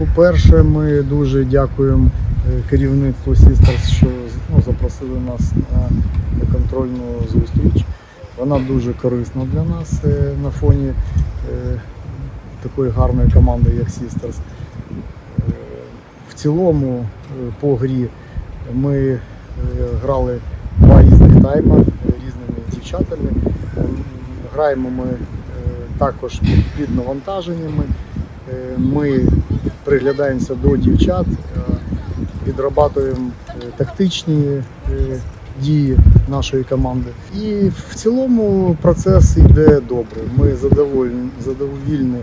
По-перше, ми дуже дякуємо е, керівництву Sisters, що ну, запросили нас на контрольну зустріч. Вона дуже корисна для нас е, на фоні е, такої гарної команди, як. Е, В цілому по грі ми грали два різних тайма різними дівчатами. Граємо ми також під, навантаженнями. Ми приглядаємося до дівчат, е, відрабатуємо е, тактичні е, дії нашої команди. І в цілому процес йде добре. Ми задоволені, задовільні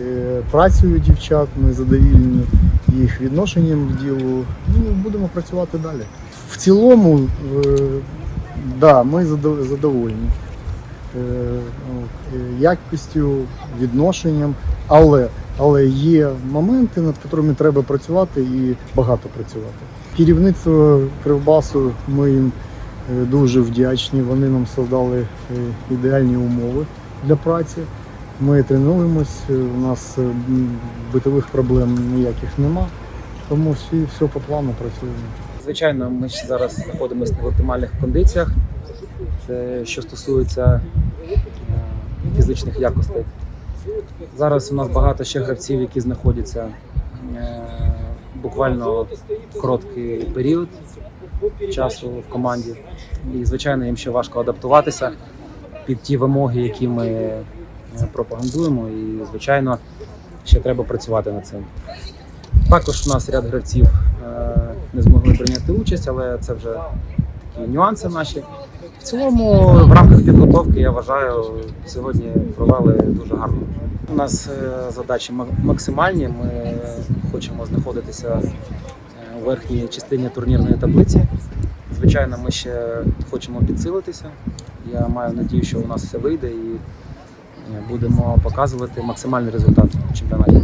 е, працею дівчат, ми задовільні їх відношенням в ділу. Ну, будемо працювати далі. В цілому, да, ми задов- задоволені е, ну, якістю, відношенням, але, але є моменти, над якими треба працювати і багато працювати. Керівництво Кривбасу ми їм е, дуже вдячні. Вони нам создали е, ідеальні умови для праці. Ми тренуємось, е, у нас битових проблем ніяких нема, тому всі, все по плану працюємо. Звичайно, ми зараз знаходимося в оптимальних кондиціях. Це що стосується фізичних якостей. Зараз у нас багато ще гравців, які знаходяться е, буквально короткий період часу в команді. І, звичайно, їм ще важко адаптуватися під ті вимоги, які ми е, пропагандуємо. І, звичайно, ще треба працювати над цим. Також у нас ряд гравців е, не змогли прийняти участь, але це вже такі нюанси наші. В цілому, в рамках підготовки, я вважаю, сьогодні провели дуже гарно. У нас е, задачі максимальні. Ми хочемо знаходитися е, у верхній частині турнірної таблиці. Звичайно, ми ще хочемо підсилитися. Я маю надію, що у нас все вийде і е, будемо показувати максимальний результат чемпіонаті.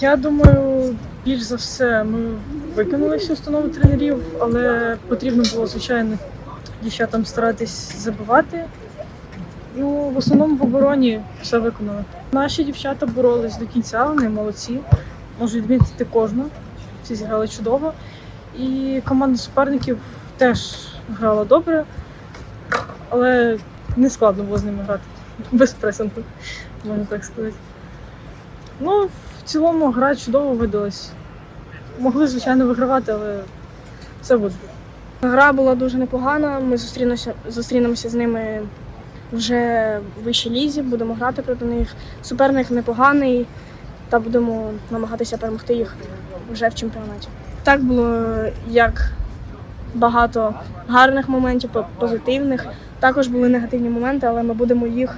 Я думаю, більш за все, ми виконали всі установи тренерів, але потрібно було, звичайно, дівчатам старатись забивати. Ну, в основному в обороні все виконали. Наші дівчата боролись до кінця, вони молодці. Можу відмітити кожну. Всі зіграли чудово. І команда суперників теж грала добре, але не складно було з ними грати. Без пресингу, можна так сказати. Ну, в цілому гра чудово видалась. Могли, звичайно, вигравати, але все буде. Гра була дуже непогана. Ми зустрінемося, зустрінемося з ними вже в вищій лізі, будемо грати проти них. Суперник непоганий, та будемо намагатися перемогти їх вже в чемпіонаті. Так було як багато гарних моментів, по- позитивних. Також були негативні моменти, але ми будемо їх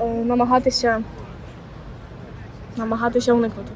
е, намагатися, намагатися уникнути.